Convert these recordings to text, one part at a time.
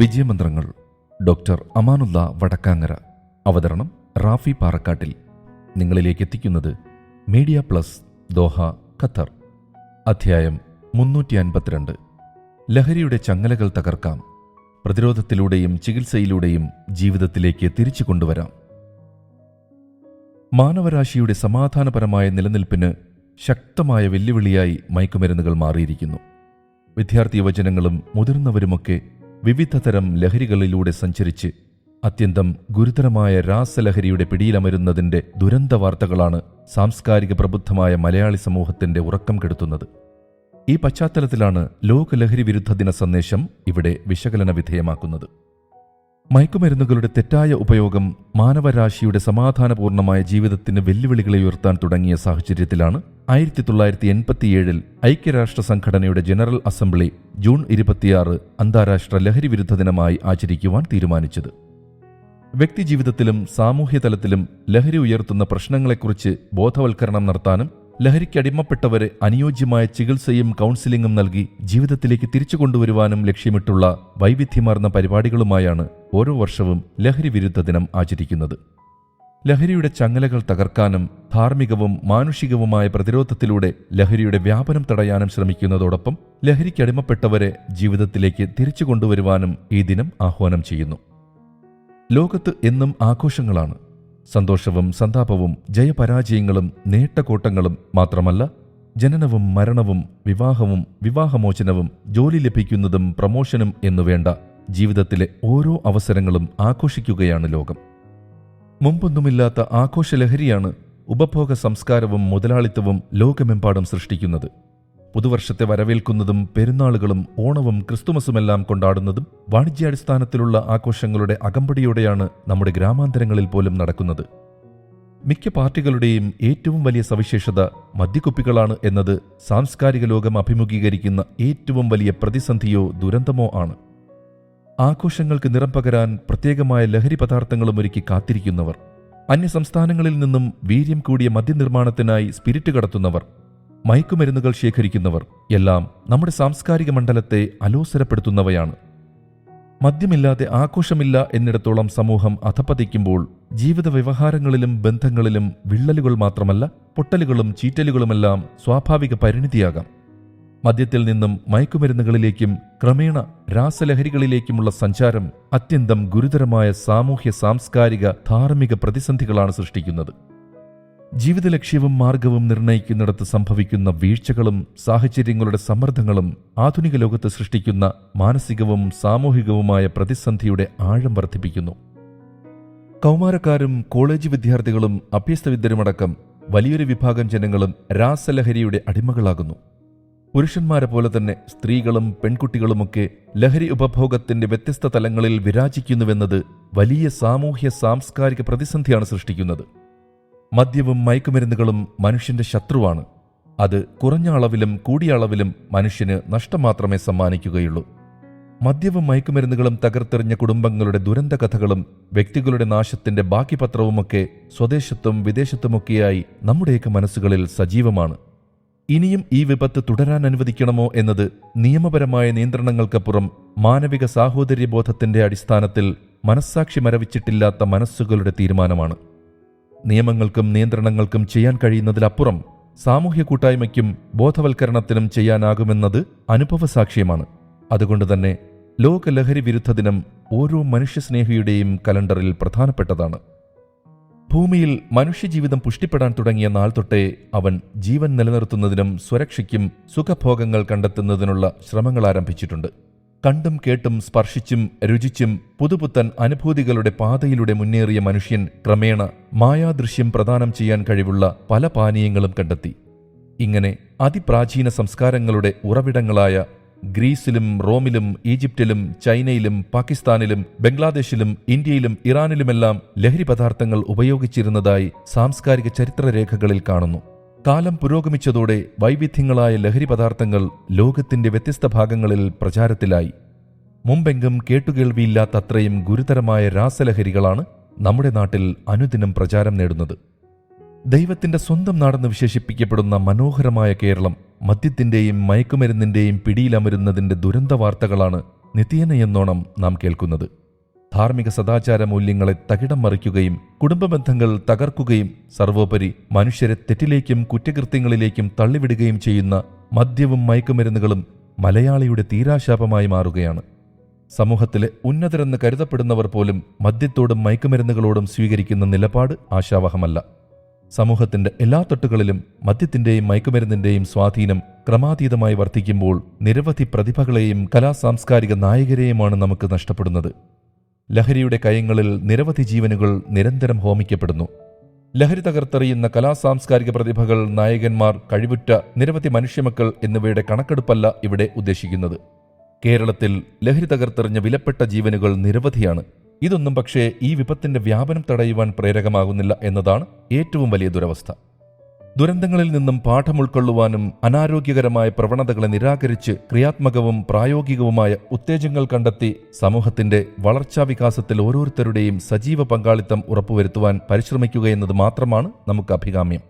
വിജയമന്ത്രങ്ങൾ doctor Amanullah Vadakkangara. അവതരണം റാഫി പാറക്കാട്ടിൽ. നിങ്ങളിലേക്ക് എത്തിക്കുന്നത് മീഡിയ പ്ലസ് ദോഹ ഖത്തർ. അധ്യായം മുന്നൂറ്റി അൻപത്തിരണ്ട് ലഹരിയുടെ ചങ്ങലകൾ തകർക്കാം. പ്രതിരോധത്തിലൂടെയും ചികിത്സയിലൂടെയും ജീവിതത്തിലേക്ക് തിരിച്ചു കൊണ്ടുവരാം. മാനവരാശിയുടെ സമാധാനപരമായ നിലനിൽപ്പിന് ശക്തമായ വെല്ലുവിളിയായി മയക്കുമരുന്നുകൾ മാറിയിരിക്കുന്നു. വിദ്യാർത്ഥി യുവജനങ്ങളും മുതിർന്നവരുമൊക്കെ വിവിധതരം ലഹരികളിലൂടെ സഞ്ചരിച്ച് അത്യന്തം ഗുരുതരമായ രാസലഹരിയുടെ പിടിയിലമരുന്നതിന്റെ ദുരന്ത വാർത്തകളാണ് സാംസ്കാരിക പ്രബുദ്ധമായ മലയാളി സമൂഹത്തിന്റെ ഉറക്കം കെടുത്തുന്നത്. ഈ പശ്ചാത്തലത്തിലാണ് ലോകലഹരി വിരുദ്ധ ദിന സന്ദേശം ഇവിടെ വിശകലന വിധേയമാക്കുന്നത്. മയക്കുമരുന്നുകളുടെ തെറ്റായ ഉപയോഗം മാനവരാശിയുടെ സമാധാനപൂർണമായ ജീവിതത്തിന് വെല്ലുവിളികളെ ഉയർത്താൻ തുടങ്ങിയ സാഹചര്യത്തിലാണ് ആയിരത്തി തൊള്ളായിരത്തി എൺപത്തിയേഴിൽ ഐക്യരാഷ്ട്ര സംഘടനയുടെ ജനറൽ അസംബ്ലി ജൂൺ ഇരുപത്തിയാറ് അന്താരാഷ്ട്ര ലഹരി വിരുദ്ധ ദിനമായി ആചരിക്കുവാൻ തീരുമാനിച്ചത്. വ്യക്തിജീവിതത്തിലും സാമൂഹ്യതലത്തിലും ലഹരി ഉയർത്തുന്ന പ്രശ്നങ്ങളെക്കുറിച്ച് ബോധവൽക്കരണം നടത്താനും ലഹരിക്ക് അടിമപ്പെട്ടവരെ അനുയോജ്യമായ ചികിത്സയും കൗൺസിലിംഗും നൽകി ജീവിതത്തിലേക്ക് തിരിച്ചു കൊണ്ടുവരുവാനും ലക്ഷ്യമിട്ടുള്ള വൈവിധ്യമാർന്ന പരിപാടികളുമായാണ് ഓരോ വർഷവും ലഹരി വിരുദ്ധ ദിനം ആചരിക്കുന്നത്. ലഹരിയുടെ ചങ്ങലകൾ തകർക്കാനും ധാർമ്മികവും മാനുഷികവുമായ പ്രതിരോധത്തിലൂടെ ലഹരിയുടെ വ്യാപനം തടയാനും ശ്രമിക്കുന്നതോടൊപ്പം ലഹരിക്കടിമപ്പെട്ടവരെ ജീവിതത്തിലേക്ക് തിരിച്ചു കൊണ്ടുവരുവാനും ഈ ദിനം ആഹ്വാനം ചെയ്യുന്നു. ലോകത്ത് എന്നും ആഘോഷങ്ങളാണ്. സന്തോഷവും സന്താപവും ജയപരാജയങ്ങളും നേട്ടക്കോട്ടങ്ങളും മാത്രമല്ല ജനനവും മരണവും വിവാഹവും വിവാഹമോചനവും ജോലി ലഭിക്കുന്നതും പ്രമോഷനും എന്നുവേണ്ട ജീവിതത്തിലെ ഓരോ അവസരങ്ങളും ആഘോഷിക്കുകയാണ് ലോകം. മുമ്പൊന്നുമില്ലാത്ത ആഘോഷലഹരിയാണ് ഉപഭോഗ സംസ്കാരവും മുതലാളിത്തവും ലോകമെമ്പാടും സൃഷ്ടിക്കുന്നത്. പുതുവർഷത്തെ വരവേൽക്കുന്നതും പെരുന്നാളുകളും ഓണവും ക്രിസ്തുമസുമെല്ലാം കൊണ്ടാടുന്നതും വാണിജ്യാടിസ്ഥാനത്തിലുള്ള ആഘോഷങ്ങളുടെ അകമ്പടിയോടെയാണ് നമ്മുടെ ഗ്രാമാന്തരങ്ങളിൽ പോലും നടക്കുന്നത്. മിക്ക പാർട്ടികളുടെയും ഏറ്റവും വലിയ സവിശേഷത മദ്യക്കുപ്പികളാണ് എന്നത് സാംസ്കാരിക ലോകം അഭിമുഖീകരിക്കുന്ന ഏറ്റവും വലിയ പ്രതിസന്ധിയോ ദുരന്തമോ ആണ്. ആഘോഷങ്ങൾക്ക് നിറം പകരാൻ പ്രത്യേകമായ ലഹരി പദാർത്ഥങ്ങളും ഒരുക്കി കാത്തിരിക്കുന്നവർ. അന്യസംസ്ഥാനങ്ങളിൽ നിന്നും വീര്യം കൂടിയ മദ്യനിർമ്മാണത്തിനായി സ്പിരിറ്റ് കടത്തുന്നവർ. മയക്കുമരുന്നുകൾ ശേഖരിക്കുന്നവർ. എല്ലാം നമ്മുടെ സാംസ്കാരിക മണ്ഡലത്തെ അലോസരപ്പെടുത്തുന്നവയാണ്. മദ്യമില്ലാതെ ആഘോഷമില്ല എന്നിടത്തോളം സമൂഹം അധപ്പതിക്കുമ്പോൾ ജീവിത വ്യവഹാരങ്ങളിലും ബന്ധങ്ങളിലും വിള്ളലുകൾ മാത്രമല്ല പൊട്ടലുകളും ചീറ്റലുകളുമെല്ലാം സ്വാഭാവിക പരിണിതിയാകാം. മദ്യത്തിൽ നിന്നും മയക്കുമരുന്നുകളിലേക്കും ക്രമേണ രാസലഹരികളിലേക്കുമുള്ള സഞ്ചാരം അത്യന്തം ഗുരുതരമായ സാമൂഹ്യ സാംസ്കാരിക ധാർമ്മിക പ്രതിസന്ധികളാണ് സൃഷ്ടിക്കുന്നത്. ജീവിത ലക്ഷ്യവും മാർഗവും നിർണയിക്കുന്നിടത്ത് സംഭവിക്കുന്ന വീഴ്ചകളും സാഹചര്യങ്ങളുടെ സമ്മർദ്ദങ്ങളും ആധുനിക ലോകത്ത് സൃഷ്ടിക്കുന്ന മാനസികവും സാമൂഹികവുമായ പ്രതിസന്ധിയുടെ ആഴം വർദ്ധിപ്പിക്കുന്നു. കൗമാരക്കാരും കോളേജ് വിദ്യാർത്ഥികളും അഭ്യസ്തവിദ്യരുമടക്കം വലിയൊരു വിഭാഗം ജനങ്ങളും രാസലഹരിയുടെ അടിമകളാകുന്നു. പുരുഷന്മാരെ പോലെ തന്നെ സ്ത്രീകളും പെൺകുട്ടികളുമൊക്കെ ലഹരി ഉപഭോഗത്തിന്റെ വ്യത്യസ്ത തലങ്ങളിൽ വിരാജിക്കുന്നുവെന്നത് വലിയ സാമൂഹ്യ സാംസ്കാരിക പ്രതിസന്ധിയാണ് സൃഷ്ടിക്കുന്നത്. മദ്യവും മയക്കുമരുന്നുകളും മനുഷ്യന്റെ ശത്രുവാണ്. അത് കുറഞ്ഞ അളവിലും കൂടിയ അളവിലും മനുഷ്യന് നഷ്ടം മാത്രമേ സമ്മാനിക്കുകയുള്ളൂ. മദ്യവും മയക്കുമരുന്നുകളും തകർത്തെറിഞ്ഞ കുടുംബങ്ങളുടെ ദുരന്ത കഥകളും വ്യക്തികളുടെ നാശത്തിന്റെ ബാക്കി പത്രവുമൊക്കെ സ്വദേശത്തും വിദേശത്തുമൊക്കെയായി നമ്മുടെയൊക്കെ മനസ്സുകളിൽ സജീവമാണ്. ഇനിയും ഈ വിപത്ത് തുടരാൻ അനുവദിക്കണമോ എന്നത് നിയമപരമായ നിയന്ത്രണങ്ങൾക്കപ്പുറം മാനവിക സാഹോദര്യബോധത്തിന്റെ അടിസ്ഥാനത്തിൽ മനസ്സാക്ഷി മരവിച്ചിട്ടില്ലാത്ത മനസ്സുകളുടെ തീരുമാനമാണ്. നിയമങ്ങൾക്കും നിയന്ത്രണങ്ങൾക്കും ചെയ്യാൻ കഴിയുന്നതിലപ്പുറം സാമൂഹ്യ കൂട്ടായ്മയ്ക്കും ബോധവൽക്കരണത്തിനും ചെയ്യാനാകുമെന്നത് അനുഭവസാക്ഷ്യമാണ്. അതുകൊണ്ട് തന്നെ ലോകലഹരി വിരുദ്ധ ദിനം ഓരോ മനുഷ്യസ്നേഹിയുടെയും കലണ്ടറിൽ പ്രധാനപ്പെട്ടതാണ്. ഭൂമിയിൽ മനുഷ്യജീവിതം പുഷ്ടിപ്പെടാൻ തുടങ്ങിയ നാൾ തൊട്ടേ അവൻ ജീവൻ നിലനിർത്തുന്നതിനും സുരക്ഷയ്ക്കും സുഖഭോഗങ്ങൾ കണ്ടെത്തുന്നതിനുള്ള ശ്രമങ്ങൾ ആരംഭിച്ചിട്ടുണ്ട്. കണ്ടും കേട്ടും സ്പർശിച്ചും രുചിച്ചും പുതുപുത്തൻ അനുഭൂതികളുടെ പാതയിലൂടെ മുന്നേറിയ മനുഷ്യൻ ക്രമേണ മായാദൃശ്യം പ്രദാനം ചെയ്യാൻ കഴിവുള്ള പല പാനീയങ്ങളും കണ്ടെത്തി. ഇങ്ങനെ അതിപ്രാചീന സംസ്കാരങ്ങളുടെ ഉറവിടങ്ങളായ ഗ്രീസിലും റോമിലും ഈജിപ്തിലും ചൈനയിലും പാകിസ്ഥാനിലും ബംഗ്ലാദേശിലും ഇന്ത്യയിലും ഇറാനിലുമെല്ലാം ലഹരി പദാർത്ഥങ്ങൾ ഉപയോഗിച്ചിരുന്നതായി സാംസ്കാരിക ചരിത്രരേഖകളിൽ കാണുന്നു. കാലം പുരോഗമിച്ചതോടെ വൈവിധ്യങ്ങളായ ലഹരി പദാർത്ഥങ്ങൾ ലോകത്തിന്റെ വ്യത്യസ്ത ഭാഗങ്ങളിൽ പ്രചാരത്തിലായി. മുമ്പെങ്കും കേട്ടുകേൾവിയില്ലാത്ത അത്രയും ഗുരുതരമായ രാസലഹരികളാണ് നമ്മുടെ നാട്ടിൽ അനുദിനം പ്രചാരം നേടുന്നത്. ദൈവത്തിന്റെ സ്വന്തം നാടെന്ന് വിശേഷിപ്പിക്കപ്പെടുന്ന മനോഹരമായ കേരളം മദ്യത്തിന്റെയും മയക്കുമരുന്നിന്റെയും പിടിയിലമരുന്നതിന്റെ ദുരന്ത വാർത്തകളാണ് നിത്യേനയെന്നോണം നാം കേൾക്കുന്നത്. ധാർമ്മിക സദാചാര മൂല്യങ്ങളെ തകിടം മറിക്കുകയും കുടുംബ ബന്ധങ്ങൾ തകർക്കുകയും സർവോപരി മനുഷ്യരെ തെറ്റിലേക്കും കുറ്റകൃത്യങ്ങളിലേക്കും തള്ളിവിടുകയും ചെയ്യുന്ന മദ്യവും മയക്കുമരുന്നുകളും മലയാളിയുടെ തീരാശാപമായി മാറുകയാണ്. സമൂഹത്തിലെ ഉന്നതരെന്ന് കരുതപ്പെടുന്നവർ പോലും മദ്യത്തോടും മയക്കുമരുന്നുകളോടും സ്വീകരിക്കുന്ന നിലപാട് ആശാവഹമല്ല. സമൂഹത്തിന്റെ എല്ലാ തട്ടുകളിലും മദ്യത്തിന്റെയും മയക്കുമരുന്നിന്റെയും സ്വാധീനം ക്രമാതീതമായി വർദ്ധിക്കുമ്പോൾ നിരവധി പ്രതിഭകളെയും കലാസാംസ്കാരിക നായകരെയുമാണ് നമുക്ക് നഷ്ടപ്പെടുന്നത്. ലഹരിയുടെ കയങ്ങളിൽ നിരവധി ജീവനുകൾ നിരന്തരം ഹോമിക്കപ്പെടുന്നു. ലഹരി തകർത്തെറിയുന്ന കലാസാംസ്കാരിക പ്രതിഭകൾ നായകന്മാർ കഴിവുറ്റ നിരവധി മനുഷ്യമക്കൾ എന്നിവയുടെ കണക്കെടുപ്പല്ല ഇവിടെ ഉദ്ദേശിക്കുന്നത്. കേരളത്തിൽ ലഹരി തകർത്തെറിഞ്ഞ വിലപ്പെട്ട ജീവനുകൾ നിരവധിയാണ്. ഇതൊന്നും പക്ഷേ ഈ വിപത്തിന്റെ വ്യാപനം തടയുവാൻ പ്രേരകമാകുന്നില്ല എന്നതാണ് ഏറ്റവും വലിയ ദുരവസ്ഥ. ദുരന്തങ്ങളിൽ നിന്നും പാഠം ഉൾക്കൊള്ളുവാനും അനാരോഗ്യകരമായ പ്രവണതകളെ നിരാകരിച്ച് ക്രിയാത്മകവും പ്രായോഗികവുമായ ഉത്തേജങ്ങൾ കണ്ടെത്തി സമൂഹത്തിന്റെ വളർച്ചാ വികാസത്തിൽ ഓരോരുത്തരുടെയും സജീവ പങ്കാളിത്തം ഉറപ്പുവരുത്തുവാൻ പരിശ്രമിക്കുക എന്നത് മാത്രമാണ് നമുക്ക് അഭികാമ്യം.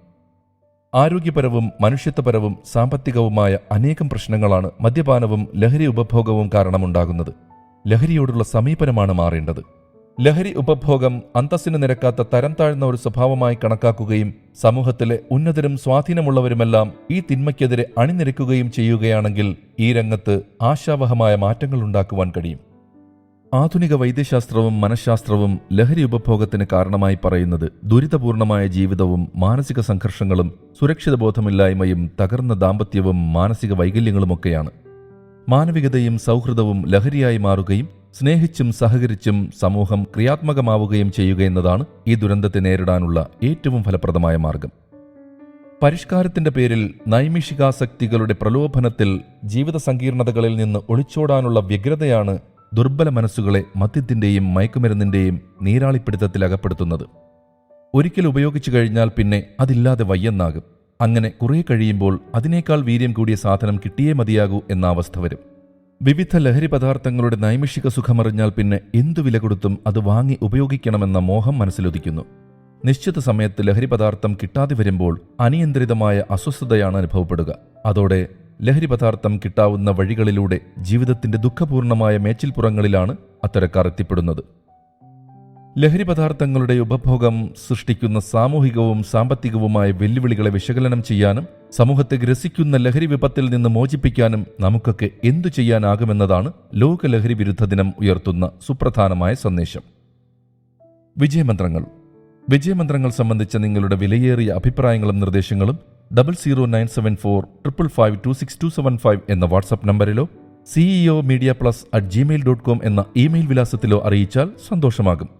ആരോഗ്യപരവും മനുഷ്യത്വപരവും സാമ്പത്തികവുമായ അനേകം പ്രശ്നങ്ങളാണ് മദ്യപാനവും ലഹരി ഉപഭോഗവും കാരണമുണ്ടാകുന്നത്. ലഹരിയോടുള്ള സമീപനമാണ് മാറേണ്ടത്. ലഹരി ഉപഭോഗം അന്തസ്സിന് നിരക്കാത്ത തരം താഴ്ന്ന ഒരു സ്വഭാവമായി കണക്കാക്കുകയും സമൂഹത്തിലെ ഉന്നതരും സ്വാധീനമുള്ളവരുമെല്ലാം ഈ തിന്മയ്ക്കെതിരെ അണിനിരക്കുകയും ചെയ്യുകയാണെങ്കിൽ ഈ രംഗത്ത് ആശാവഹമായ മാറ്റങ്ങൾ ഉണ്ടാക്കുവാൻ കഴിയും. ആധുനിക വൈദ്യശാസ്ത്രവും മനഃശാസ്ത്രവും ലഹരി ഉപഭോഗത്തിന് കാരണമായി പറയുന്നത് ദുരിതപൂർണമായ ജീവിതവും മാനസിക സംഘർഷങ്ങളും സുരക്ഷിത ബോധമില്ലായ്മയും തകർന്ന ദാമ്പത്യവും മാനസിക വൈകല്യങ്ങളുമൊക്കെയാണ്. മാനവികതയും സൗഹൃദവും ലഹരിയായി മാറുകയും സ്നേഹിച്ചും സഹകരിച്ചും സമൂഹം ക്രിയാത്മകമാവുകയും ചെയ്യുക എന്നതാണ് ഈ ദുരന്തത്തെ നേരിടാനുള്ള ഏറ്റവും ഫലപ്രദമായ മാർഗം. പരിഷ്കാരത്തിന്റെ പേരിൽ നൈമിഷികാസക്തികളുടെ പ്രലോഭനത്തിൽ ജീവിത സങ്കീർണതകളിൽ നിന്ന് ഒളിച്ചോടാനുള്ള വ്യഗ്രതയാണ് ദുർബല മനസ്സുകളെ മദ്യത്തിന്റെയും മയക്കുമരുന്നിന്റെയും നീരാളിപ്പിടുത്തത്തിൽ അകപ്പെടുത്തുന്നത്. ഒരിക്കൽ ഉപയോഗിച്ചു കഴിഞ്ഞാൽ പിന്നെ അതില്ലാതെ വയ്യെന്നാകും. അങ്ങനെ കുറെ കഴിയുമ്പോൾ അതിനേക്കാൾ വീര്യം കൂടിയ സാധനം കിട്ടിയേ മതിയാകൂ എന്ന അവസ്ഥ വരും. വിവിധ ലഹരി പദാർത്ഥങ്ങളുടെ നൈമിഷിക സുഖമറിഞ്ഞാൽ പിന്നെ എന്തു വില കൊടുത്തും അത് വാങ്ങി ഉപയോഗിക്കണമെന്ന മോഹം മനസ്സിലൊതിക്കുന്നു. നിശ്ചിത സമയത്ത് ലഹരി പദാർത്ഥം കിട്ടാതെ വരുമ്പോൾ അനിയന്ത്രിതമായ അസ്വസ്ഥതയാണ് അനുഭവപ്പെടുക. അതോടെ ലഹരി പദാർത്ഥം കിട്ടാവുന്ന വഴികളിലൂടെ ജീവിതത്തിന്റെ ദുഃഖപൂർണമായ മേച്ചിൽപ്പുറങ്ങളിലാണ് അത്തരക്കാർ എത്തിപ്പെടുന്നത്. ലഹരി പദാർത്ഥങ്ങളുടെ ഉപഭോഗം സൃഷ്ടിക്കുന്ന സാമൂഹികവും സാമ്പത്തികവുമായ വെല്ലുവിളികളെ വിശകലനം ചെയ്യാനും സമൂഹത്തെ ഗ്രസിക്കുന്ന ലഹരി വിപത്തിൽ നിന്ന് മോചിപ്പിക്കാനും നമുക്കൊക്കെ എന്തു ചെയ്യാനാകുമെന്നതാണ് ലോക ലഹരി വിരുദ്ധ ദിനം ഉയർത്തുന്ന സുപ്രധാനമായ സന്ദേശം. വിജയമന്ത്രങ്ങൾ. വിജയമന്ത്രങ്ങൾ സംബന്ധിച്ച നിങ്ങളുടെ വിലയേറിയ അഭിപ്രായങ്ങളും നിർദ്ദേശങ്ങളും double zero nine seven four triple five two six two seven five എന്ന WhatsApp നമ്പറിലോ CEO media plus at Gmail dot com എന്ന ഇമെയിൽ വിലാസത്തിലോ അറിയിച്ചാൽ സന്തോഷമാകും.